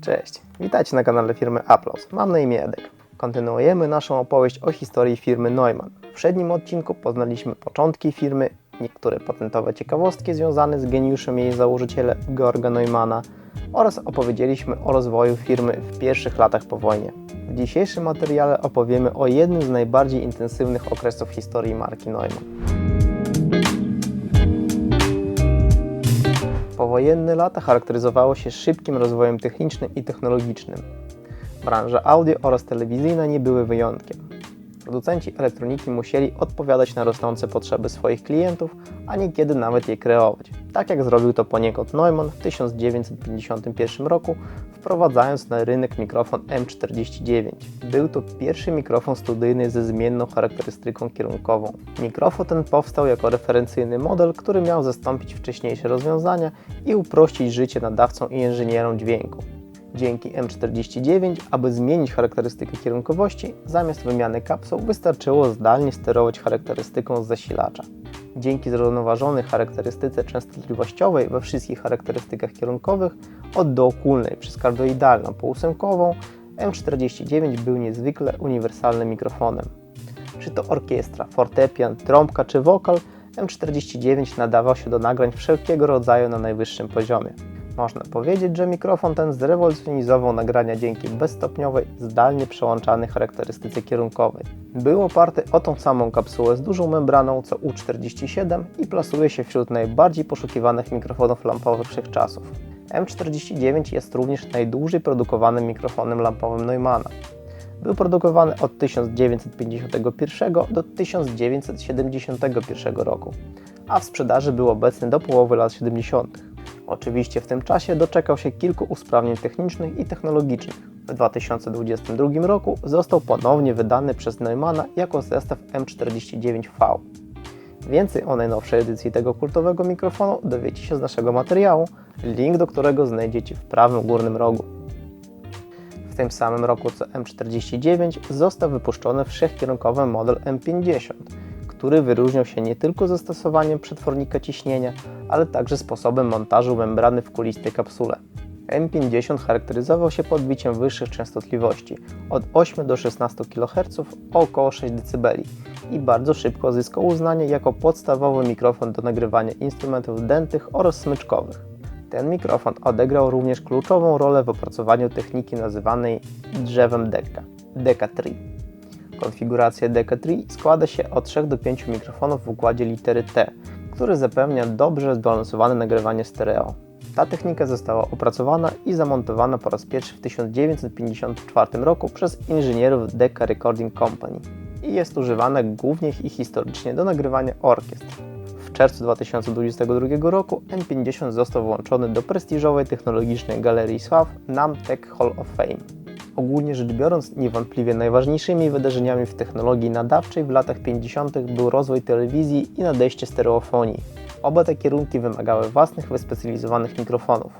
Cześć, witajcie na kanale firmy Applause. Mam na imię Edek. Kontynuujemy naszą opowieść o historii firmy Neumann. W przednim odcinku poznaliśmy początki firmy, niektóre patentowe ciekawostki związane z geniuszem jej założyciela Georga Neumana oraz opowiedzieliśmy o rozwoju firmy w pierwszych latach po wojnie. W dzisiejszym materiale opowiemy o jednym z najbardziej intensywnych okresów historii marki Neumann. Powojenne lata charakteryzowało się szybkim rozwojem technicznym i technologicznym. Branża audio oraz telewizyjna nie były wyjątkiem. Producenci elektroniki musieli odpowiadać na rosnące potrzeby swoich klientów, a niekiedy nawet je kreować. Tak jak zrobił to poniekąd Neumann w 1951 roku, wprowadzając na rynek mikrofon M49. Był to pierwszy mikrofon studyjny ze zmienną charakterystyką kierunkową. Mikrofon ten powstał jako referencyjny model, który miał zastąpić wcześniejsze rozwiązania i uprościć życie nadawcom i inżynierom dźwięku. Dzięki M49, aby zmienić charakterystykę kierunkowości, zamiast wymiany kapsuł wystarczyło zdalnie sterować charakterystyką z zasilacza. Dzięki zrównoważonej charakterystyce częstotliwościowej we wszystkich charakterystykach kierunkowych, od dookólnej przez kardioidalną po ósemkową, M49 był niezwykle uniwersalnym mikrofonem. Czy to orkiestra, fortepian, trąbka czy wokal, M49 nadawał się do nagrań wszelkiego rodzaju na najwyższym poziomie. Można powiedzieć, że mikrofon ten zrewolucjonizował nagrania dzięki bezstopniowej, zdalnie przełączanej charakterystyce kierunkowej. Był oparty o tą samą kapsułę z dużą membraną co U47 i plasuje się wśród najbardziej poszukiwanych mikrofonów lampowych wszechczasów. M49 jest również najdłużej produkowanym mikrofonem lampowym Neumanna. Był produkowany od 1951 do 1971 roku, a w sprzedaży był obecny do połowy lat 70. Oczywiście w tym czasie doczekał się kilku usprawnień technicznych i technologicznych. W 2022 roku został ponownie wydany przez Neumana jako zestaw M49V. Więcej o najnowszej edycji tego kultowego mikrofonu dowiecie się z naszego materiału, link do którego znajdziecie w prawym górnym rogu. W tym samym roku co M49 został wypuszczony wszechkierunkowy model M50, który wyróżniał się nie tylko zastosowaniem przetwornika ciśnienia, ale także sposobem montażu membrany w kulistej kapsule. M50 charakteryzował się podbiciem wyższych częstotliwości od 8 do 16 kHz o około 6 dB i bardzo szybko zyskał uznanie jako podstawowy mikrofon do nagrywania instrumentów dętych oraz smyczkowych. Ten mikrofon odegrał również kluczową rolę w opracowaniu techniki nazywanej drzewem Decca, Decca Tree. Konfiguracja Decca Tree składa się od 3 do 5 mikrofonów w układzie litery T, który zapewnia dobrze zbalansowane nagrywanie stereo. Ta technika została opracowana i zamontowana po raz pierwszy w 1954 roku przez inżynierów Decca Recording Company i jest używana głównie i historycznie do nagrywania orkiestr. W czerwcu 2022 roku M50 został włączony do prestiżowej technologicznej galerii sław NAMM Tech Hall of Fame. Ogólnie rzecz biorąc, niewątpliwie najważniejszymi wydarzeniami w technologii nadawczej w latach 50. był rozwój telewizji i nadejście stereofonii. Oba te kierunki wymagały własnych wyspecjalizowanych mikrofonów.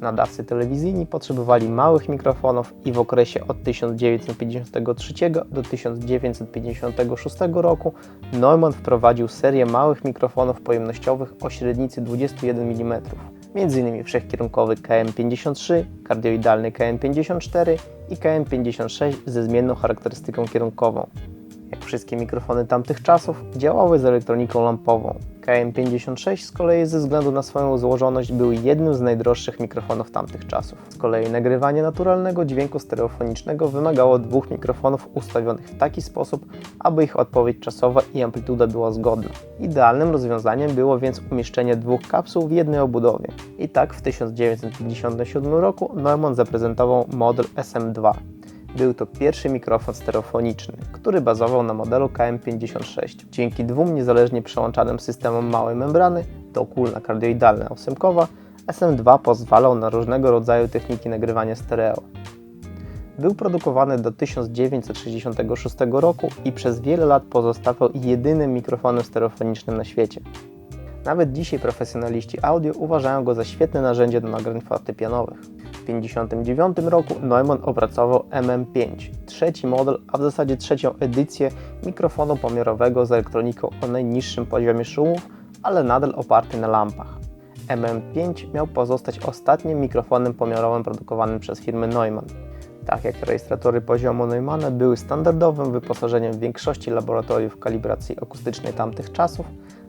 Nadawcy telewizyjni potrzebowali małych mikrofonów i w okresie od 1953 do 1956 roku Neumann wprowadził serię małych mikrofonów pojemnościowych o średnicy 21 mm, m.in. wszechkierunkowy KM53, kardioidalny KM54 i KM56 ze zmienną charakterystyką kierunkową. Jak wszystkie mikrofony tamtych czasów, działały z elektroniką lampową. KM56 z kolei ze względu na swoją złożoność był jednym z najdroższych mikrofonów tamtych czasów. Z kolei nagrywanie naturalnego dźwięku stereofonicznego wymagało dwóch mikrofonów ustawionych w taki sposób, aby ich odpowiedź czasowa i amplituda była zgodna. Idealnym rozwiązaniem było więc umieszczenie dwóch kapsuł w jednej obudowie. I tak w 1957 roku Neumann zaprezentował model SM2. Był to pierwszy mikrofon stereofoniczny, który bazował na modelu KM56. Dzięki dwóm niezależnie przełączanym systemom małej membrany, dookólna kardioidalna ósemkowa, SM2 pozwalał na różnego rodzaju techniki nagrywania stereo. Był produkowany do 1966 roku i przez wiele lat pozostawał jedynym mikrofonem stereofonicznym na świecie. Nawet dzisiaj profesjonaliści audio uważają go za świetne narzędzie do nagrań fortepianowych. W 1959 roku Neumann opracował MM5, trzeci model, a w zasadzie trzecią edycję mikrofonu pomiarowego z elektroniką o najniższym poziomie szumów, ale nadal oparty na lampach. MM5 miał pozostać ostatnim mikrofonem pomiarowym produkowanym przez firmę Neumann. Tak jak rejestratory poziomu Neumanna były standardowym wyposażeniem w większości laboratoriów kalibracji akustycznej tamtych czasów,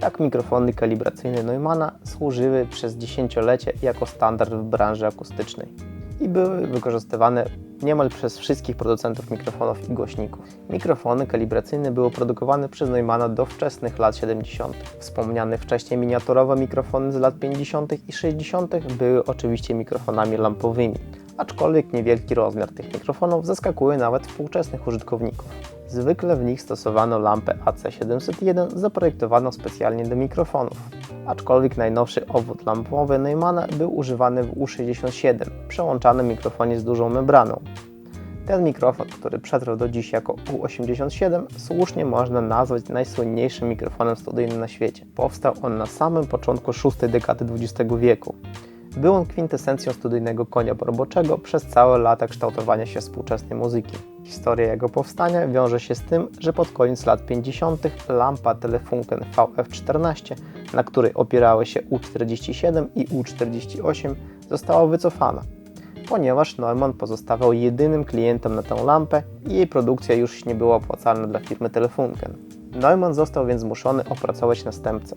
tak mikrofony kalibracyjne Neumanna służyły przez dziesięciolecie jako standard w branży akustycznej i były wykorzystywane niemal przez wszystkich producentów mikrofonów i głośników. Mikrofony kalibracyjne były produkowane przez Neumanna do wczesnych lat 70. Wspomniane wcześniej miniaturowe mikrofony z lat 50. i 60. były oczywiście mikrofonami lampowymi, aczkolwiek niewielki rozmiar tych mikrofonów zaskakuje nawet współczesnych użytkowników. Zwykle w nich stosowano lampę AC701 zaprojektowaną specjalnie do mikrofonów, aczkolwiek najnowszy obwód lampowy Neumana był używany w U67, przełączanym mikrofonie z dużą membraną. Ten mikrofon, który przetrwał do dziś jako U87, słusznie można nazwać najsłynniejszym mikrofonem studyjnym na świecie. Powstał on na samym początku szóstej dekady XX wieku. Był on kwintesencją studyjnego konia roboczego przez całe lata kształtowania się współczesnej muzyki. Historia jego powstania wiąże się z tym, że pod koniec lat 50. lampa Telefunken VF14, na której opierały się U47 i U48, została wycofana, ponieważ Neumann pozostawał jedynym klientem na tę lampę i jej produkcja już nie była opłacalna dla firmy Telefunken. Neumann został więc zmuszony opracować następcę.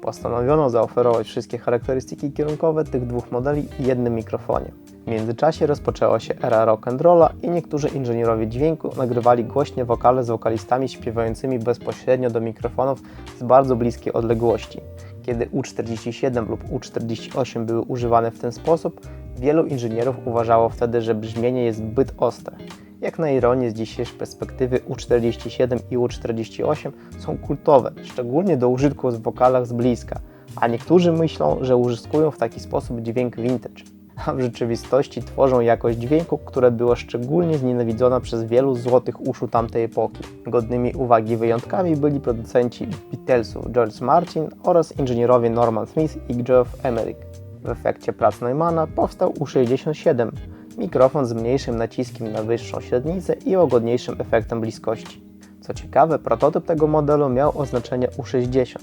Postanowiono zaoferować wszystkie charakterystyki kierunkowe tych dwóch modeli w jednym mikrofonie. W międzyczasie rozpoczęła się era rock and rolla i niektórzy inżynierowie dźwięku nagrywali głośne wokale z wokalistami śpiewającymi bezpośrednio do mikrofonów z bardzo bliskiej odległości. Kiedy U47 lub U48 były używane w ten sposób, wielu inżynierów uważało wtedy, że brzmienie jest zbyt ostre. Jak na ironię z dzisiejszej perspektywy U47 i U48 są kultowe, szczególnie do użytku w wokalach z bliska, a niektórzy myślą, że uzyskują w taki sposób dźwięk vintage a w rzeczywistości tworzą jakość dźwięku, która była szczególnie znienawidzona przez wielu złotych uszu tamtej epoki. Godnymi uwagi wyjątkami byli producenci Beatlesów George Martin oraz inżynierowie Norman Smith i Geoff Emerick. W efekcie prac Neumana powstał U67, mikrofon z mniejszym naciskiem na wyższą średnicę i łagodniejszym efektem bliskości. Co ciekawe, prototyp tego modelu miał oznaczenie U60,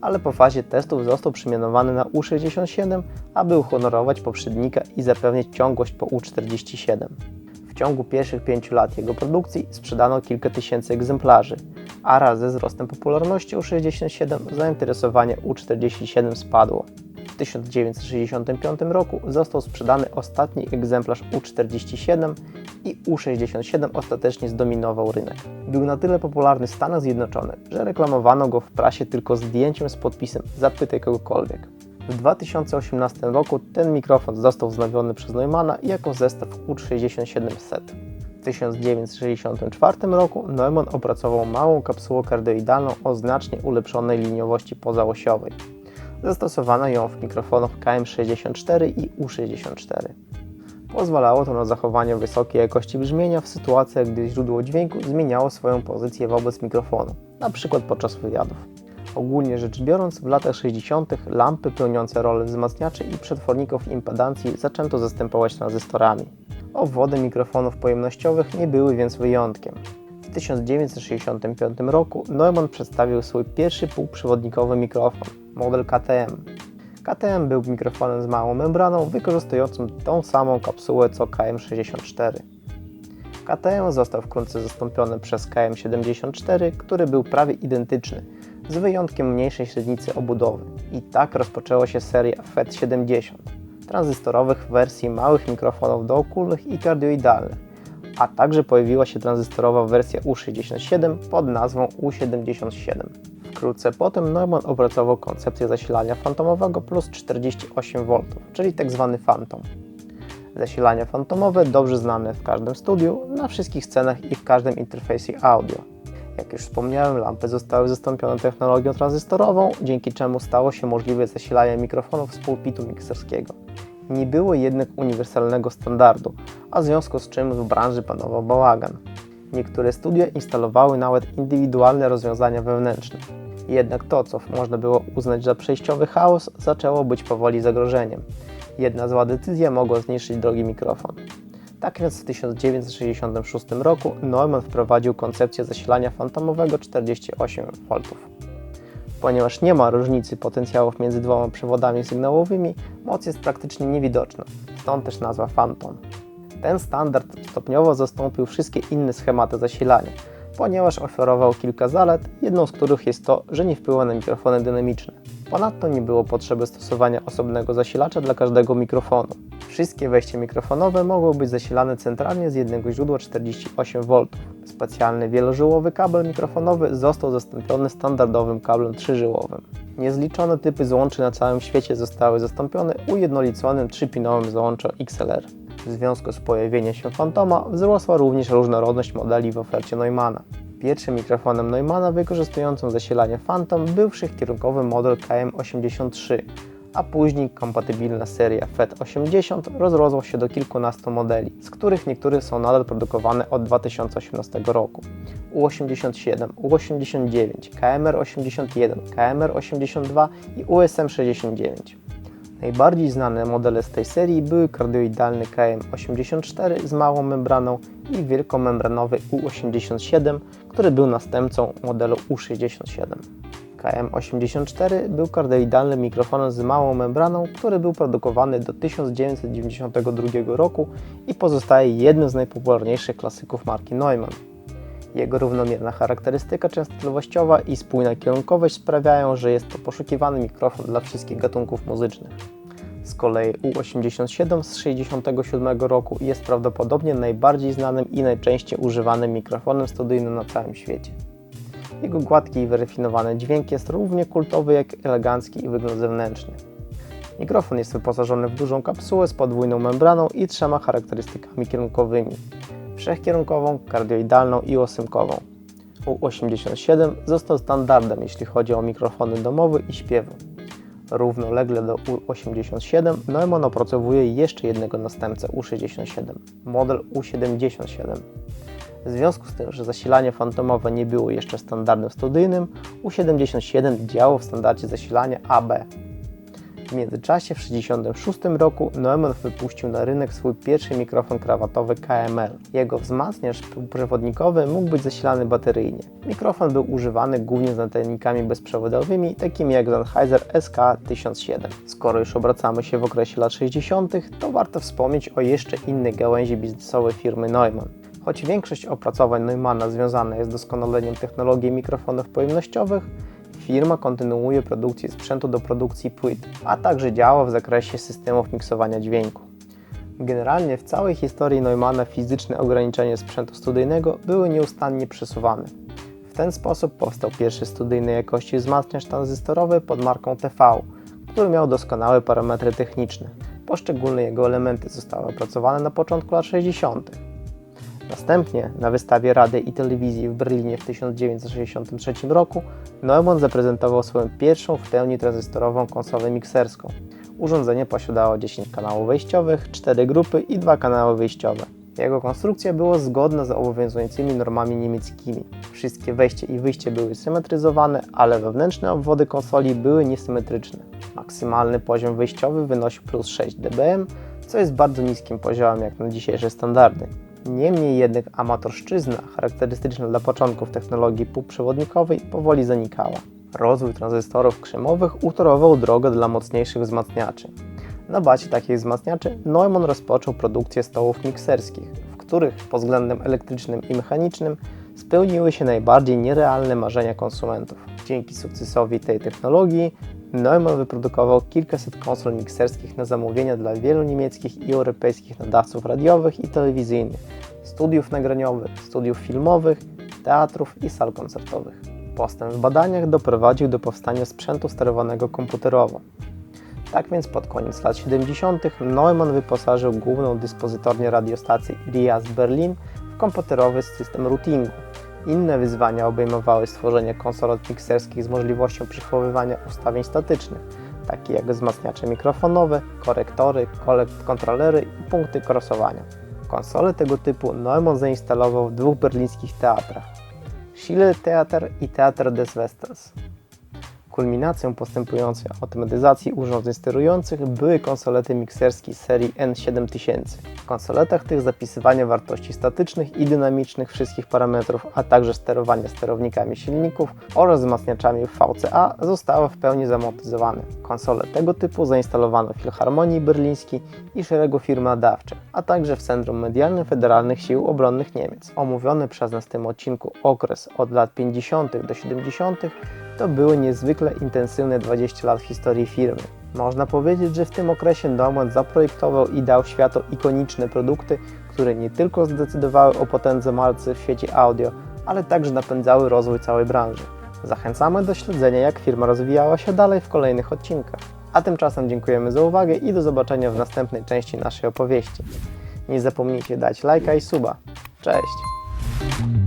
ale po fazie testów został przemianowany na U67, aby uhonorować poprzednika i zapewnić ciągłość po U47. W ciągu pierwszych pięciu lat jego produkcji sprzedano kilka tysięcy egzemplarzy, a raz ze wzrostem popularności U67 zainteresowanie U47 spadło. W 1965 roku został sprzedany ostatni egzemplarz U47 i U67 ostatecznie zdominował rynek. Był na tyle popularny w Stanach Zjednoczonych, że reklamowano go w prasie tylko zdjęciem z podpisem Zapytaj kogokolwiek. W 2018 roku ten mikrofon został wznowiony przez Neumana jako zestaw U67 Set. W 1964 roku Neumann opracował małą kapsułę kardioidalną o znacznie ulepszonej liniowości pozaosiowej. Zastosowano ją w mikrofonach KM64 i U64. Pozwalało to na zachowanie wysokiej jakości brzmienia w sytuacjach, gdy źródło dźwięku zmieniało swoją pozycję wobec mikrofonu, np. podczas wywiadów. Ogólnie rzecz biorąc, w latach 60. lampy pełniące rolę wzmacniaczy i przetworników impedancji zaczęto zastępować tranzystorami. Obwody mikrofonów pojemnościowych nie były więc wyjątkiem. W 1965 roku Neumann przedstawił swój pierwszy półprzewodnikowy mikrofon, model KTM, KTM był mikrofonem z małą membraną wykorzystującym tą samą kapsułę co KM64. KTM został wkrótce zastąpiony przez KM74, który był prawie identyczny, z wyjątkiem mniejszej średnicy obudowy. I tak rozpoczęła się seria FET70, tranzystorowych wersji małych mikrofonów dookólnych i kardioidalnych, a także pojawiła się tranzystorowa wersja U67 pod nazwą U77. Wkrótce potem Neumann opracował koncepcję zasilania fantomowego plus 48 V, czyli tzw. Tak Phantom. Zasilanie fantomowe dobrze znane w każdym studiu, na wszystkich scenach i w każdym interfejsie audio. Jak już wspomniałem, lampy zostały zastąpione technologią tranzystorową, dzięki czemu stało się możliwe zasilanie mikrofonów z pulpitu mikserskiego. Nie było jednak uniwersalnego standardu, a w związku z czym w branży panował bałagan. Niektóre studia instalowały nawet indywidualne rozwiązania wewnętrzne. Jednak to, co można było uznać za przejściowy chaos, zaczęło być powoli zagrożeniem. Jedna zła decyzja mogła zniszczyć drogi mikrofon. Tak więc w 1966 roku Neumann wprowadził koncepcję zasilania fantomowego 48 V. Ponieważ nie ma różnicy potencjałów między dwoma przewodami sygnałowymi, moc jest praktycznie niewidoczna, stąd też nazwa Phantom. Ten standard stopniowo zastąpił wszystkie inne schematy zasilania, ponieważ oferował kilka zalet, jedną z których jest to, że nie wpływa na mikrofony dynamiczne. Ponadto nie było potrzeby stosowania osobnego zasilacza dla każdego mikrofonu. Wszystkie wejścia mikrofonowe mogą być zasilane centralnie z jednego źródła 48V. Specjalny wielożyłowy kabel mikrofonowy został zastąpiony standardowym kablem trzyżyłowym. Niezliczone typy złączy na całym świecie zostały zastąpione ujednoliconym trzypinowym złączem XLR. W związku z pojawieniem się Fantoma wzrosła również różnorodność modeli w ofercie Neumana. Pierwszym mikrofonem Neumana wykorzystującym zasilanie Phantom był wszechkierunkowy model KM83, a później kompatybilna seria FET80 rozrosła się do kilkunastu modeli, z których niektóre są nadal produkowane od 2018 roku. U87, U89, KMR81, KMR82 i USM69. Najbardziej znane modele z tej serii były kardioidalny KM84 z małą membraną i wielkomembranowy U87, który był następcą modelu U67. KM84 był kardioidalnym mikrofonem z małą membraną, który był produkowany do 1992 roku i pozostaje jednym z najpopularniejszych klasyków marki Neumann. Jego równomierna charakterystyka częstotliwościowa i spójna kierunkowość sprawiają, że jest to poszukiwany mikrofon dla wszystkich gatunków muzycznych. Z kolei U87 z 1967 roku jest prawdopodobnie najbardziej znanym i najczęściej używanym mikrofonem studyjnym na całym świecie. Jego gładki i wyrafinowany dźwięk jest równie kultowy jak elegancki i wygląd zewnętrzny. Mikrofon jest wyposażony w dużą kapsułę z podwójną membraną i trzema charakterystykami kierunkowymi wszechkierunkową, kardioidalną i osymkową. U87 został standardem, jeśli chodzi o mikrofony domowe i śpiewu. Równolegle do U87 Neumann opracowuje jeszcze jednego następcę U67, model U77. W związku z tym, że zasilanie fantomowe nie było jeszcze standardem studyjnym, U77 działał w standardzie zasilania AB. W międzyczasie w 1966 roku Neumann wypuścił na rynek swój pierwszy mikrofon krawatowy KML. Jego wzmacniacz przewodnikowy mógł być zasilany bateryjnie. Mikrofon był używany głównie z antennikami bezprzewodowymi, takimi jak Sennheiser SK1007. Skoro już obracamy się w okresie lat 60., to warto wspomnieć o jeszcze innej gałęzi biznesowej firmy Neumann. Choć większość opracowań Neumana związana jest z doskonaleniem technologii mikrofonów pojemnościowych, firma kontynuuje produkcję sprzętu do produkcji płyt, a także działa w zakresie systemów miksowania dźwięku. Generalnie w całej historii Neumana fizyczne ograniczenia sprzętu studyjnego były nieustannie przesuwane. W ten sposób powstał pierwszy studyjnej jakości wzmacniacz tranzystorowy pod marką TV, który miał doskonałe parametry techniczne. Poszczególne jego elementy zostały opracowane na początku lat 60. Następnie na wystawie Rady i Telewizji w Berlinie w 1963 roku Neumann zaprezentował swoją pierwszą w pełni tranzystorową konsolę mikserską. Urządzenie posiadało 10 kanałów wejściowych, 4 grupy i 2 kanały wyjściowe. Jego konstrukcja była zgodna z obowiązującymi normami niemieckimi. Wszystkie wejście i wyjście były symetryzowane, ale wewnętrzne obwody konsoli były niesymetryczne. Maksymalny poziom wyjściowy wynosił plus 6 dBm, co jest bardzo niskim poziomem jak na dzisiejsze standardy. Niemniej jednak amatorszczyzna, charakterystyczna dla początków technologii półprzewodnikowej, powoli zanikała. Rozwój tranzystorów krzemowych utorował drogę dla mocniejszych wzmacniaczy. Na bazie takich wzmacniaczy Neumann rozpoczął produkcję stołów mikserskich, w których pod względem elektrycznym i mechanicznym spełniły się najbardziej nierealne marzenia konsumentów. Dzięki sukcesowi tej technologii Neumann wyprodukował kilkaset konsol mikserskich na zamówienia dla wielu niemieckich i europejskich nadawców radiowych i telewizyjnych, studiów nagraniowych, studiów filmowych, teatrów i sal koncertowych. Postęp w badaniach doprowadził do powstania sprzętu sterowanego komputerowo. Tak więc pod koniec lat 70. Neumann wyposażył główną dyspozytornię radiostacji RIAS Berlin w komputerowy system routingu. Inne wyzwania obejmowały stworzenie konsol mikserskich z możliwością przechowywania ustawień statycznych, takie jak wzmacniacze mikrofonowe, korektory, kontrolery i punkty krosowania. Konsole tego typu Neumann zainstalował w dwóch berlińskich teatrach Schiller Theater i Theater des Westens. Kulminacją postępującej automatyzacji urządzeń sterujących były konsolety mikserskie serii N7000. W konsoletach tych zapisywanie wartości statycznych i dynamicznych wszystkich parametrów, a także sterowanie sterownikami silników oraz wzmacniaczami VCA zostało w pełni zamonetyzowane. Konsole tego typu zainstalowano w Filharmonii Berlińskiej i szeregu firm nadawczych, a także w Centrum Medialnym Federalnych Sił Obronnych Niemiec. Omówiony przez nas w tym odcinku okres od lat 50. do 70. to były niezwykle intensywne 20 lat historii firmy. Można powiedzieć, że w tym okresie Nomad zaprojektował i dał światu ikoniczne produkty, które nie tylko zdecydowały o potędze marcy w świecie audio, ale także napędzały rozwój całej branży. Zachęcamy do śledzenia, jak firma rozwijała się dalej w kolejnych odcinkach. A tymczasem dziękujemy za uwagę i do zobaczenia w następnej części naszej opowieści. Nie zapomnijcie dać lajka i suba. Cześć!